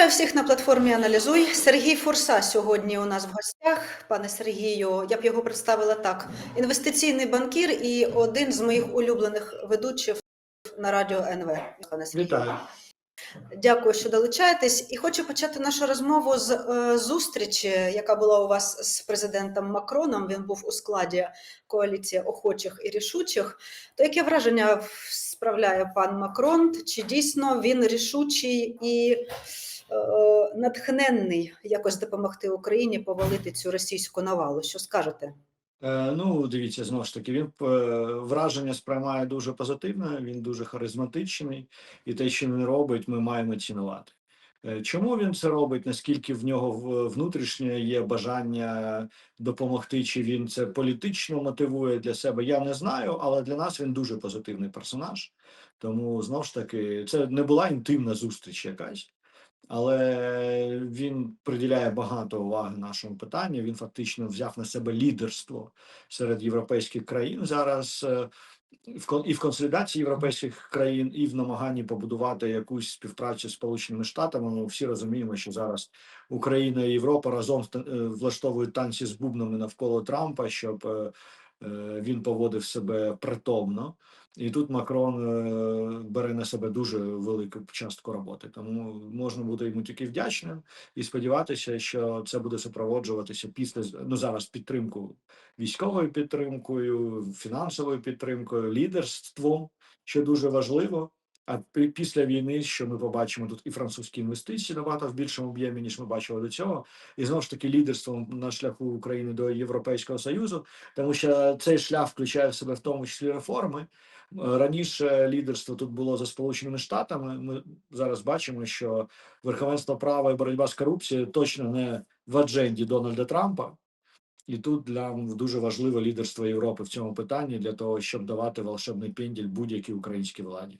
Вітаю всіх на платформі Аналізуй. Сергій Фурса сьогодні у нас в гостях. Пане Сергію, я б його представила так: інвестиційний банкір і один з моїх улюблених ведучих на радіо НВ. Пане Сергію. Вітаю. Дякую, що долучаєтесь. І хочу почати нашу розмову з е, зустрічі, яка була у вас з президентом Макроном. Він був у складі коаліції охочих і рішучих. То яке враження справляє пан Макрон? Чи дійсно він рішучий і натхненний якось допомогти Україні повалити цю російську навалу? Що скажете? Е, Ну, дивіться, знову ж таки, він е, враження сприймає дуже позитивно, він дуже харизматичний, і те, що він робить, ми маємо цінувати. Е, Чому він це робить? Наскільки в нього внутрішнє є бажання допомогти, чи він це політично мотивує для себе? Я не знаю, але для нас він дуже позитивний персонаж. Тому знову ж таки, це не була інтимна зустріч якась. Але він приділяє багато уваги нашому питанню. Він фактично взяв на себе лідерство серед європейських країн зараз е, і в консолідації європейських країн, і в намаганні побудувати якусь співпрацю з Сполученими Штатами. Ми всі розуміємо, що зараз Україна і Європа разом е, влаштовують танці з бубнами навколо Трампа, щоб е, він поводив себе притомно. І тут Макрон е, бере на себе дуже велику частку роботи. Тому можна бути йому тільки вдячним і сподіватися, що це буде супроводжуватися після ну зараз підтримку військовою підтримкою, фінансовою підтримкою, лідерством, що дуже важливо. А після війни, що ми побачимо тут і французькі інвестиції набагато в більшому об'ємі, ніж ми бачили до цього, і знову ж таки лідерством на шляху України до Європейського союзу, тому що цей шлях включає в себе в тому числі реформи. Раніше лідерство тут було за Сполученими Штатами. Ми зараз бачимо, що верховенство права і боротьба з корупцією точно не в адженді Дональда Трампа. І тут для дуже важливе лідерство Європи в цьому питанні для того, щоб давати волшебний пенділь будь-якій українській владі.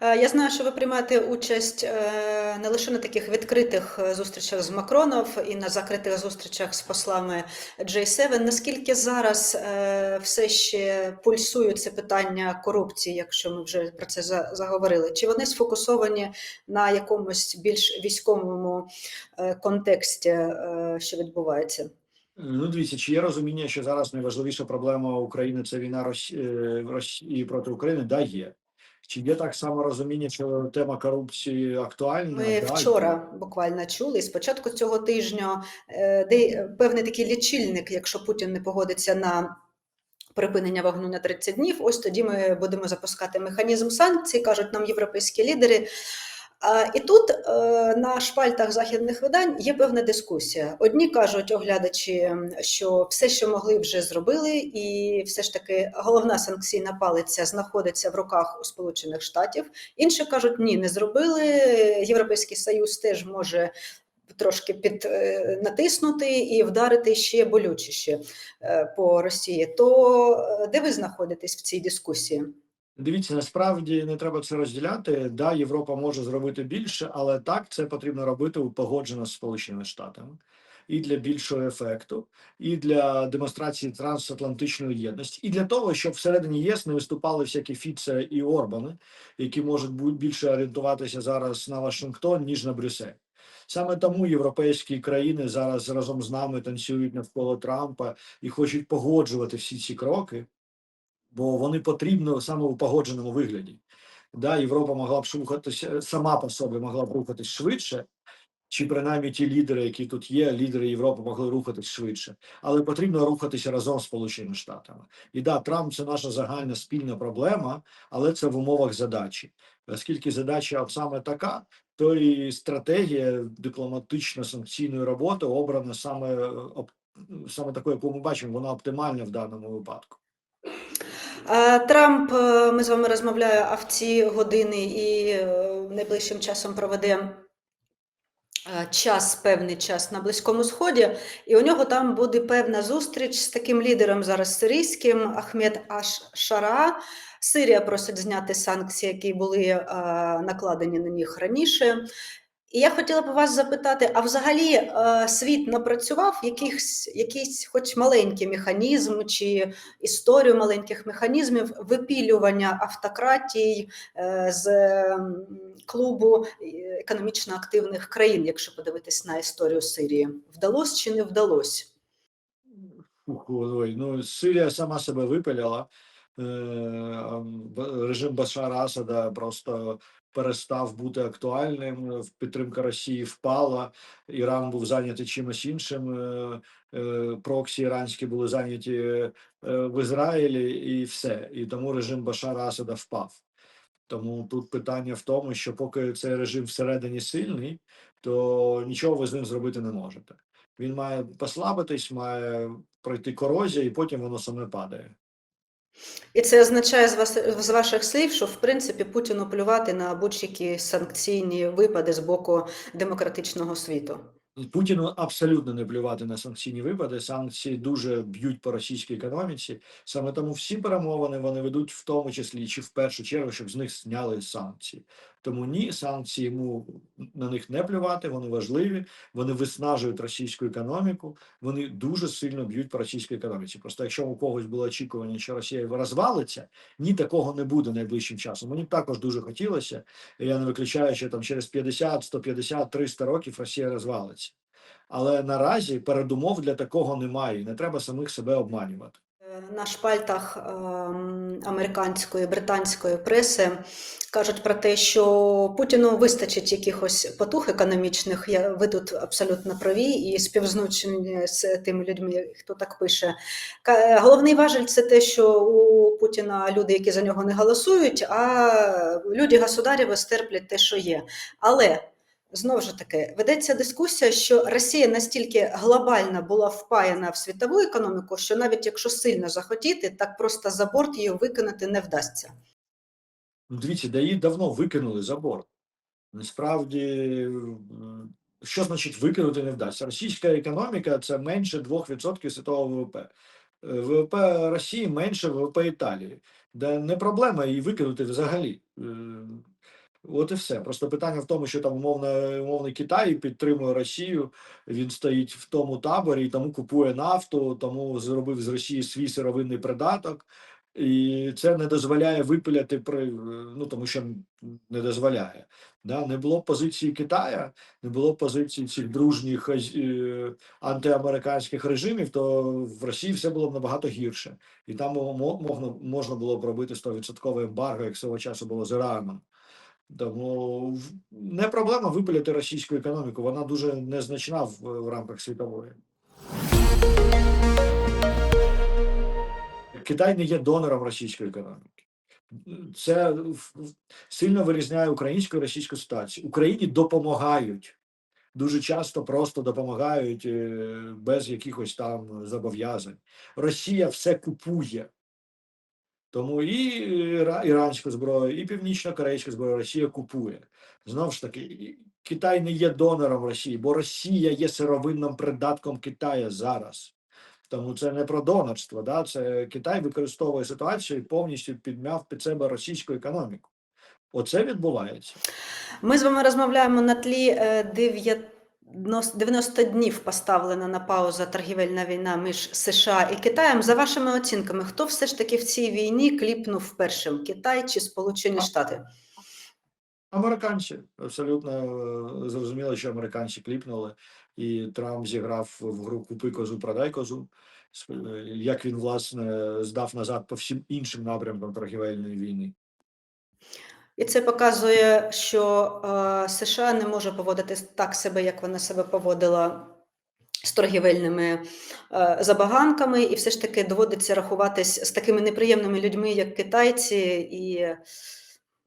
Е, Я знаю, що ви приймаєте участь е, не лише на таких відкритих е, зустрічах з Макроном і на закритих зустрічах з послами J7. Наскільки зараз все ще пульсують це питання корупції, якщо ми вже про це за- заговорили? Чи вони сфокусовані на якомусь більш військовому контексті, що відбувається? Ну, дивіться, чи є розуміння, що зараз найважливіша проблема України це війна Росі- е, Росії проти України? Да, є. Чи є так само розуміння, що тема корупції актуальна? Ми Да, вчора буквально чули Спочатку цього тижня, е, де певний такий лічильник, якщо Путін не погодиться на припинення вогню на 30 днів, ось тоді ми будемо запускати механізм санкцій, кажуть нам європейські лідери. І тут е, на шпальтах західних видань є певна дискусія. Одні кажуть, оглядачі, що все, що могли, вже зробили, і все ж таки головна санкційна палиця знаходиться в руках у Сполучених Штатів. Інші кажуть, ні, не зробили. Європейський Союз теж може трошки під е, натиснути і вдарити ще болючіше е, по Росії. То де ви знаходитесь в цій дискусії? Дивіться, насправді не треба це розділяти. Да, Європа може зробити більше, але так це потрібно робити погоджено з Сполученими Штатами. І для більшого ефекту, і для демонстрації трансатлантичної єдності, і для того, щоб всередині ЄС не виступали всякі Фіце і Орбани, які можуть бути більше орієнтуватися зараз на Вашингтон ніж на Брюссель. Саме тому європейські країни зараз разом з нами танцюють навколо Трампа і хочуть погоджувати всі ці кроки, бо вони потрібні саме у погодженому вигляді. Да, Європа могла б рухатися сама по собі, могла б рухатись швидше, чи принаймні ті лідери, які тут є, лідери Європи могли рухатись швидше, але потрібно рухатися разом з Сполученими Штатами. І да, Трамп це наша загальна спільна проблема, але це в умовах задачі. Оскільки задача саме така, то і стратегія дипломатично-санкційної роботи обрана саме саме такою, яку ми бачимо, вона оптимальна в даному випадку. А, Трамп, е, ми з вами розмовляємо, а в ці години і е, найближчим часом проведе е, час, певний час на Близькому Сході, і у нього там буде певна зустріч з таким лідером зараз сирійським Ахмед Аш-Шара. Сирія просить зняти санкції, які були е, накладені на них раніше. І я хотіла б вас запитати: а взагалі е, світ напрацював якихось, якийсь, хоч маленький механізм чи історію маленьких механізмів випілювання автократій е, з клубу е, економічно активних країн, якщо подивитись на історію Сирії, вдалося чи не ой, ну, Сирія сама себе випиляла. Режим Башара Асада просто перестав бути актуальним. в- Підтримка Росії впала. Іран був зайнятий чимось іншим. е, е, Проксі іранські були зайняті е, в Ізраїлі, і все. І тому режим Башара Асада впав. Тому тут питання в тому, що поки цей режим всередині сильний, то нічого ви з ним зробити не можете. Він має послабитись, має пройти корозія, і потім воно саме падає. І це означає з, вас, з ваших слів, що в принципі Путіну плювати на будь-які санкційні випади з боку демократичного світу. Путіну абсолютно не плювати на санкційні випади. Санкції дуже б'ють по російській економіці. Саме тому всі перемовини вони ведуть в тому числі чи в першу чергу, щоб з них зняли санкції. Тому ні, санкції йому на них не плювати. Вони важливі, вони виснажують російську економіку. Вони дуже сильно б'ють по російській економіці. Просто якщо у когось було очікування, що Росія розвалиться, ні такого не буде найближчим часом. Мені також дуже хотілося. Я не виключаю, що там через 50, 150, 300 років Росія розвалиться. Але наразі передумов для такого немає. і Не треба самих себе обманювати. Е, На шпальтах ем, американської британської преси кажуть про те, що Путіну вистачить якихось потух економічних. Я ви тут абсолютно праві і співзнучені з тими людьми, хто так пише. Головний важель це те, що у Путіна люди, які за нього не голосують, а люди государєві стерплять те, що є. Але Знову ж таки, ведеться дискусія, що Росія настільки глобально була впаяна в світову економіку, що навіть якщо сильно захотіти, так просто за борт її викинути не вдасться. Ну, дивіться, да її давно викинули за борт. Насправді, що значить викинути не вдасться? Російська економіка це менше 2% світового ВВП. Е, ВВП Росії менше ВВП Італії. Де не проблема її викинути взагалі. От і все. Просто питання в тому, що там умовно, умовний Китай підтримує Росію. Він стоїть в тому таборі, тому купує нафту, тому зробив з Росії свій сировинний придаток. І це не дозволяє випиляти при ну тому, що не дозволяє. Да? Не було позиції Китая, не було позиції цих дружніх е, антиамериканських режимів, то в Росії все було б набагато гірше, і там мо- можна, можна було б робити 100% ембарго, як свого часу було з Іраном. Тому не проблема випиляти російську економіку, вона дуже незначна в, в рамках світової. Китай не є донором російської економіки. Це сильно вирізняє українську і російську ситуацію. Україні допомагають. Дуже часто просто допомагають е, без якихось там зобов'язань. Росія все купує. Тому і іра- іранську зброю, і північно-корейську зброю Росія купує. Знову ж таки, Китай не є донором Росії, бо Росія є сировинним придатком Китаю зараз. Тому це не про донорство. Да? Це Китай використовує ситуацію і повністю підмяв під себе російську економіку. Оце відбувається. Ми з вами розмовляємо на тлі е, 90 90 днів поставлена на паузу торгівельна війна між США і Китаєм. За вашими оцінками, хто все ж таки в цій війні кліпнув першим: Китай чи Сполучені Штати? Американці абсолютно е, зрозуміло, що американці кліпнули, і Трамп зіграв в гру Купи козу, продай козу. Е, Як він власне здав назад по всім іншим напрямкам торгівельної війни. І це показує, що е, США не може поводити так себе, як вона себе поводила з торгівельними е, забаганками, і все ж таки доводиться рахуватись з такими неприємними людьми, як китайці, і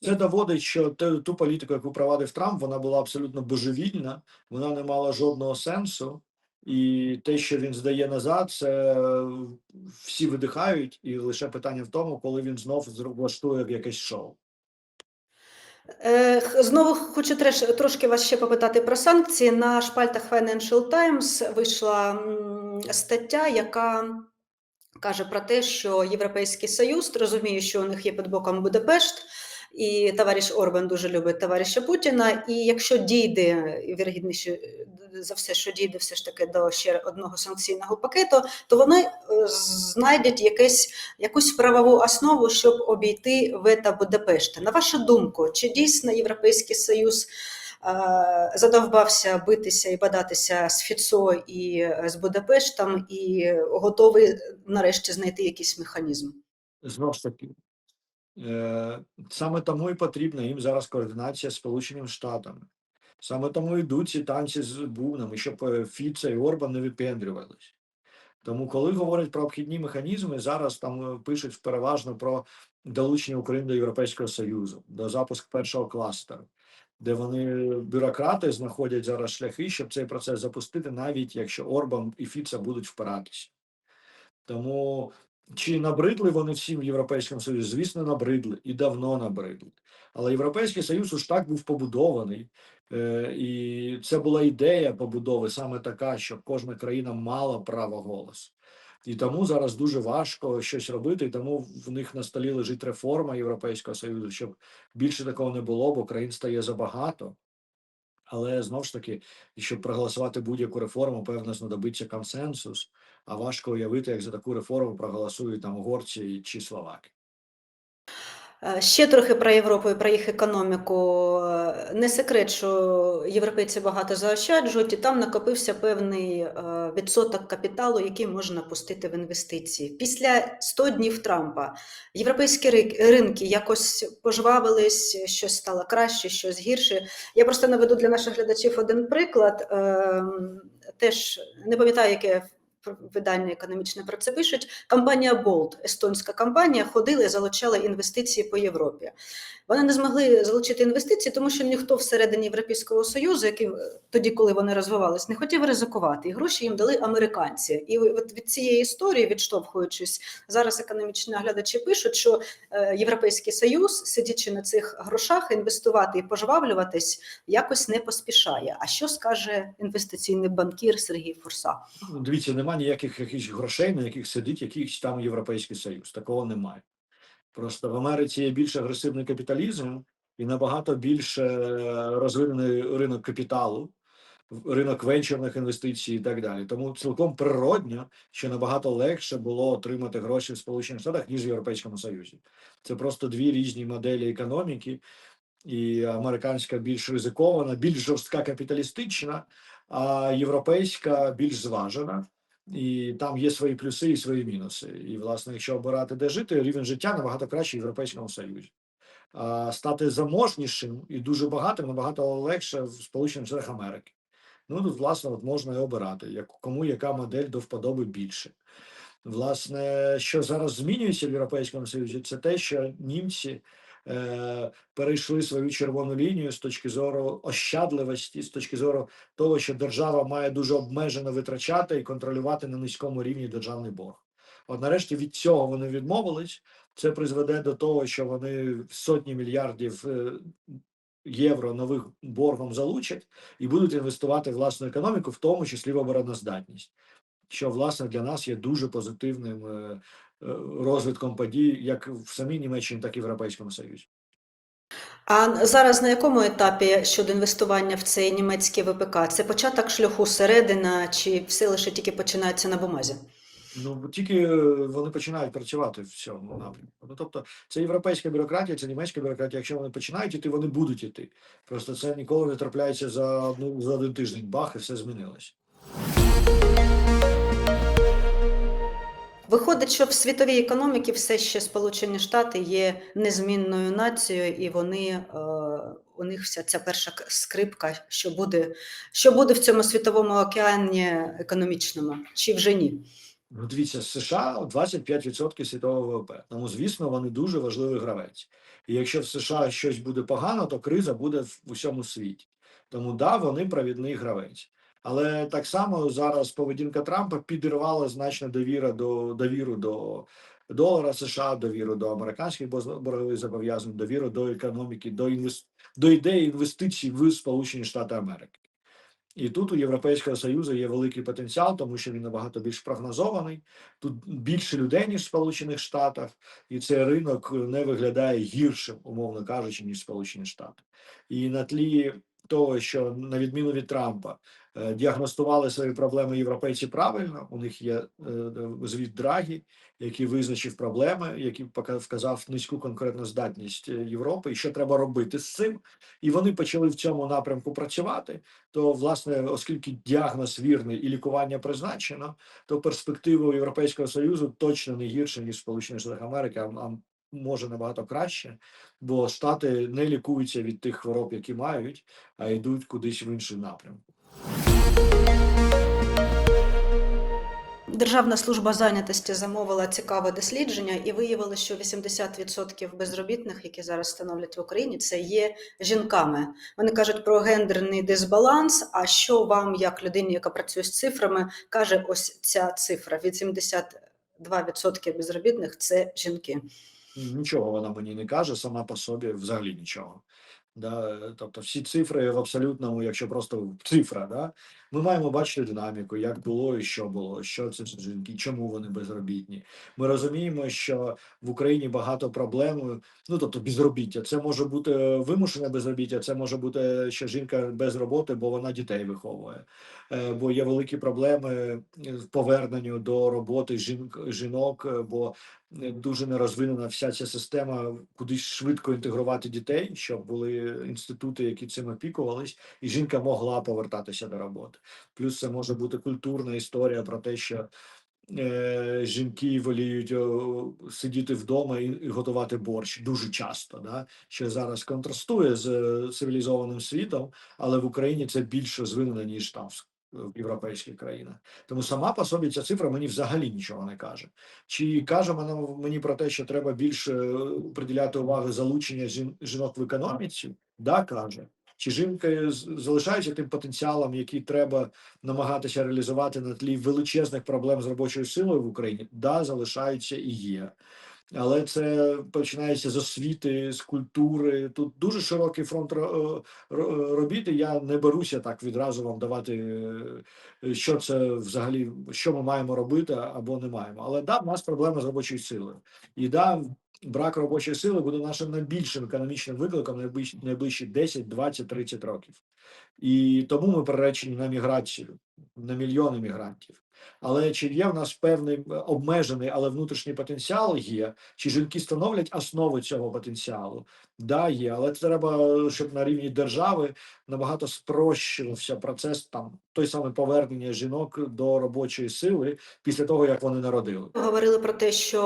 Це доводить, що ту політику, яку провадив Трамп, вона була абсолютно божевільна, вона не мала жодного сенсу. І те, що він здає назад, це всі видихають, і лише питання в тому, коли він знов влаштує якесь шоу. Е, Знову хочу трошки вас ще попитати про санкції. На шпальтах Financial Times вийшла стаття, яка каже про те, що Європейський Союз розуміє, що у них є під боком Будапешт, І товариш Орбан дуже любить товариша Путіна. І якщо дійде, вірогідніше е, за все, що дійде все ж таки до ще одного санкційного пакету, то вони е, знайдуть якесь, якусь правову основу, щоб обійти вето Будапешта. На вашу думку, чи дійсно Європейський Союз е, задовбався битися і бадатися з Фіцо і з Будапештом, і готовий нарешті знайти якийсь механізм? Знову ж таки, саме тому і потрібна їм зараз координація з Сполученими Штатами. Саме тому йдуть ці танці з бубнами, щоб е, Фіца і Орбан не випендрювались. Тому, коли говорять про обхідні механізми, зараз там е, пишуть переважно про долучення України до Європейського Союзу, до запуску першого кластеру, де вони бюрократи знаходять зараз шляхи, щоб цей процес запустити, навіть якщо Орбан і Фіца будуть впиратися. Тому чи набридли вони всім в Європейському Союзі? Звісно, набридли і давно набридли. Але Європейський Союз уж так був побудований, е, і це була ідея побудови саме така, щоб кожна країна мала право голосу. І тому зараз дуже важко щось робити, і тому в них на столі лежить реформа Європейського Союзу, щоб більше такого не було, бо країн стає забагато. Але знову ж таки, щоб проголосувати будь-яку реформу, певно, знадобиться консенсус. А важко уявити, як за таку реформу проголосують там угорці чи словаки. Е, Ще трохи про Європу і про їх економіку. Е, Не секрет, що європейці багато заощаджують, і там накопився певний е, відсоток капіталу, який можна пустити в інвестиції. Після 100 днів Трампа європейські ринки якось пожвавились, щось стало краще, щось гірше. Я просто наведу для наших глядачів один приклад. Ем, Теж не пам'ятаю, яке видання економічне про це пишуть. Компанія Bolt, естонська компанія, ходила і залучала інвестиції по Європі. Вони не змогли залучити інвестиції, тому що ніхто всередині Європейського Союзу, який е, тоді, коли вони розвивались, не хотів ризикувати. І гроші їм дали американці. І от від цієї історії, відштовхуючись, зараз економічні наглядачі пишуть, що е, Європейський Союз, сидячи на цих грошах, інвестувати і пожвавлюватись якось не поспішає. А що скаже інвестиційний банкір Сергій Фурса? Ну, Дивіться, немає ніяких якихось грошей, на яких сидить якийсь там Європейський Союз. Такого немає. Просто в Америці є більш агресивний капіталізм і набагато більше розвинений ринок капіталу, ринок венчурних інвестицій і так далі. Тому цілком природньо, що набагато легше було отримати гроші в Сполучених Штатах, ніж в Європейському Союзі. Це просто дві різні моделі економіки, і американська більш ризикована, більш жорстка капіталістична, а європейська більш зважена. І там є свої плюси і свої мінуси. І, власне, якщо обирати де жити, рівень життя набагато краще в Європейському Союзі. А стати заможнішим і дуже багатим набагато легше в Сполучених Штатах Америки. Ну тут, власне, от можна і обирати, як кому яка модель до вподоби більше. Власне, що зараз змінюється в Європейському Союзі, це те, що німці е, перейшли свою червону лінію з точки зору ощадливості, з точки зору того, що держава має дуже обмежено витрачати і контролювати на низькому рівні державний борг. От нарешті від цього вони відмовились. Це призведе до того, що вони сотні мільярдів е, євро нових боргом залучать і будуть інвестувати в власну економіку, в тому числі в обороноздатність, що власне для нас є дуже позитивним е, розвитком подій, як в самій Німеччині, так і в Європейському Союзі. А зараз на якому етапі щодо інвестування в цей німецький ВПК? Це початок шляху середина, чи все лише тільки починається на бумазі? Ну тільки е, вони починають працювати в цьому напрямку. Ну тобто, це європейська бюрократія, це німецька бюрократія. Якщо вони починають іти, вони будуть іти. Просто це ніколи не трапляється за одну за один тиждень. Бах, і все змінилось. Виходить, що в світовій економіці все ще Сполучені Штати є незмінною нацією, і вони е, у них вся ця перша скрипка, що буде, що буде в цьому світовому океані економічному, чи вже ні? Ну, дивіться, США 25% світового ВВП. Тому, звісно, вони дуже важливий гравець. І якщо в США щось буде погано, то криза буде в усьому світі. Тому да, вони провідний гравець. Але так само зараз поведінка Трампа підірвала значно довіра до довіру до долара США, довіру до американських боргових зобов'язань, довіру до економіки, до інвест... до ідеї інвестицій в Сполучені Штати Америки. І тут у Європейського Союзу є великий потенціал, тому що він набагато більш прогнозований. Тут більше людей, ніж в Сполучених Штатах, і цей ринок не виглядає гіршим, умовно кажучи, ніж Сполучені Штати. І на тлі того, що на відміну від Трампа е, діагностували свої проблеми європейці правильно. У них є е, звіт Драгі, який визначив проблеми, який вказав низьку конкурентну здатність е, Європи, і що треба робити з цим. І вони почали в цьому напрямку працювати. То, власне, оскільки діагноз вірний і лікування призначено, то перспектива у Європейського Союзу точно не гірша, ніж Сполучених Штатів Америки, а може набагато краще, бо Штати не лікуються від тих хвороб, які мають, а йдуть кудись в інший напрямок. Державна служба зайнятості замовила цікаве дослідження і виявили, що 80% безробітних, які зараз становлять в Україні, це є жінками. Вони кажуть про гендерний дисбаланс. А що вам, як людині, яка працює з цифрами, каже ось ця цифра? Від 72% безробітних це жінки. Нічого вона мені не каже сама по собі, взагалі нічого. Да, тобто всі цифри в абсолютному, якщо просто цифра, да, ми маємо бачити динаміку, як було і що було, що це жінки, чому вони безробітні. Ми розуміємо, що в Україні багато проблем, ну тобто безробіття. Це може бути вимушене безробіття, це може бути що жінка без роботи, бо вона дітей виховує. Е, Бо є великі проблеми в поверненню до роботи жінок, жінок, е, бо е, дуже не розвинена вся ця система, кудись швидко інтегрувати дітей, щоб були інститути, які цим опікувались, і жінка могла повертатися до роботи. Плюс це може бути культурна історія про те, що е, жінки воліють сидіти вдома і, готувати борщ дуже часто, да? що зараз контрастує з е, цивілізованим світом, але в Україні це більш розвинено, ніж там в європейських країнах. Тому сама по собі ця цифра мені взагалі нічого не каже. Чи каже вона мені про те, що треба більше е, приділяти уваги залучення жін- жінок в економіці? Да, каже. Чи жінки з- залишаються тим потенціалом, який треба намагатися реалізувати на тлі величезних проблем з робочою силою в Україні? Да, залишаються і є. Але це починається з освіти, з культури. Тут дуже широкий фронт ро- ро- робіт. Я не беруся так відразу вам давати, е, що це взагалі, що ми маємо робити або не маємо. Але да, в нас проблема з робочою силою. І да, брак робочої сили буде нашим найбільшим економічним викликом найближчі, найближчі 10, 20, 30 років. І тому ми приречені на міграцію, на мільйони мігрантів. Але чи є в нас певний е, обмежений, але внутрішній потенціал є? Чи жінки становлять основу цього потенціалу? Да, є, але це треба, щоб на рівні держави набагато спрощувався процес там той самий повернення жінок до робочої сили після того, як вони народили. Говорили про те, що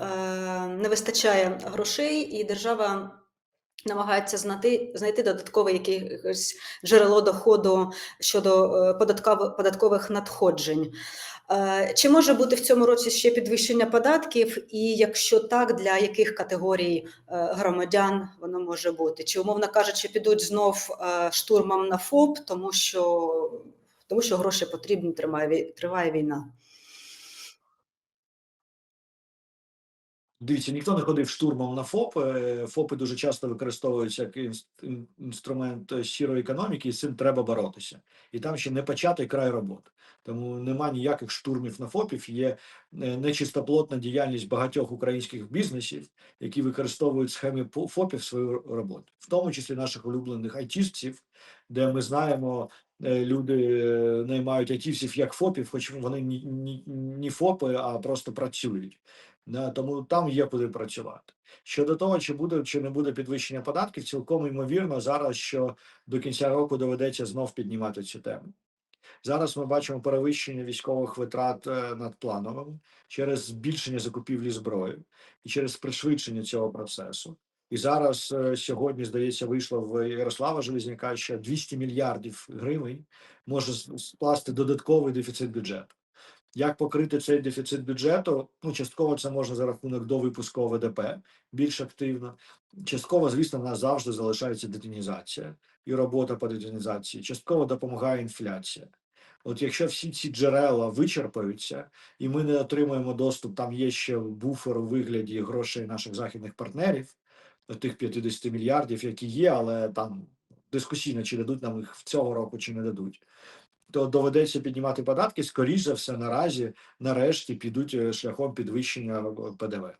е, не вистачає грошей, і держава намагається знайти, знайти додаткове якесь джерело доходу щодо е, податкових надходжень. Е, Чи може бути в цьому році ще підвищення податків, і якщо так, для яких категорій е, громадян воно може бути? Чи, умовно кажучи, підуть знов штурмом на ФОП, тому що, тому що гроші потрібні, триває війна? Дивіться, ніхто не ходив штурмом на ФОП. Е, ФОПи дуже часто використовуються як інструмент е, сірої економіки, і з цим треба боротися. І там ще не початий край роботи. Тому нема ніяких штурмів на ФОПів. Є е, нечистоплотна діяльність багатьох українських бізнесів, які використовують схеми ФОПів в свою роботу, в тому числі наших улюблених айтістів, де ми знаємо. е, Люди е, наймають айтівців як ФОПів, хоч вони ні, ні, ні ФОПи, а просто працюють. Тому там є куди працювати. Щодо того, чи буде чи не буде підвищення податків, цілком ймовірно зараз, що до кінця року доведеться знов піднімати цю тему. Зараз ми бачимо перевищення військових витрат е, над плановим через збільшення закупівлі зброї і через пришвидшення цього процесу. І зараз е, сьогодні, здається, вийшло в Ярослава Железняка, що 200 мільярдів гривень може скласти додатковий дефіцит бюджету. Як покрити цей дефіцит бюджету? Ну, частково це можна за рахунок довипуску ВДП більш активно. Частково, звісно, в нас завжди залишається детінізація і робота по детінізації. Частково допомагає інфляція. От якщо всі ці джерела вичерпаються, і ми не отримаємо доступ, там є ще буфер у вигляді грошей наших західних партнерів, тих 50 мільярдів, які є, але там дискусійно, чи дадуть нам їх в цього року, чи не дадуть. То доведеться піднімати податки, скоріш за все, наразі, нарешті підуть е, шляхом підвищення е, ПДВ.